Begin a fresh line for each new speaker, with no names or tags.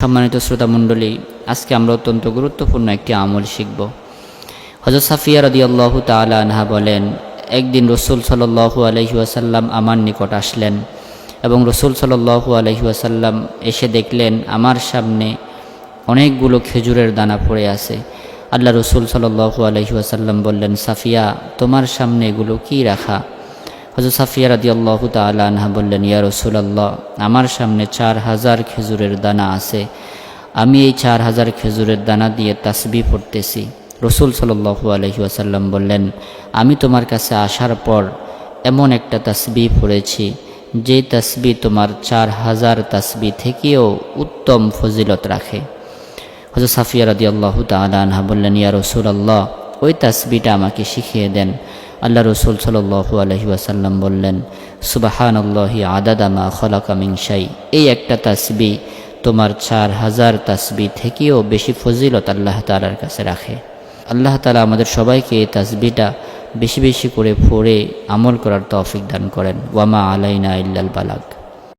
সম্মানিত শ্রোতা মণ্ডলী, আজকে আমরা অত্যন্ত গুরুত্বপূর্ণ একটি আমল শিখব। হজরত সাফিয়া রদি আল্লাহ তালা আনহা বলেন, একদিন রসুল সাল্লু আলহি আসাল্লাম আমার নিকট আসলেন এবং রসুল সাল্লু আলহি আসাল্লাম এসে দেখলেন, আমার সামনে অনেকগুলো খেজুরের দানা পড়ে আছে। আল্লাহ রসুল সাল্লু আলহি আসাল্লাম বললেন, সাফিয়া, তোমার সামনে এগুলো কি রাখা? হজরত সাফিয়া রাদি আল্লাহ তালা আনহা বললেন, ইয়া রসুলাল্লাহ, আমার সামনে চার হাজার খেজুরের দানা আছে। আমি এই চার হাজার খেজুরের দানা দিয়ে তাসবি পড়তেছি। রসুল সাল্লু আলহি আসাল্লাম বললেন, আমি তোমার কাছে আসার পর এমন একটা তাসবি পড়েছি, যে তাসবি তোমার চার হাজার তাসবি থেকেও উত্তম ফজিলত রাখে। হজরত সাফিয়া রাদি আল্লাহ তালা আনহা বললেন, ইয়া রসুল আল্লাহ ওই তাসবিটা আমাকে শিখিয়ে দেন। আল্লাহ রসুল সাল্লু আলহি ওয়াসাল্লাম বললেন সুবাহান আল্লাহি আদাদামা খলাকা সাই এই একটা তাসবি তোমার চার হাজার তাসবি থেকেও বেশি ফজিলত আল্লাহ তালার কাছে রাখে। আল্লাহ তালা আমাদের সবাইকে এই তাসবিটা বেশি বেশি করে পড়ে আমল করার তৌফিক দান করেন। ওয়ামা আলাইনা ইল্লাল বালাগ।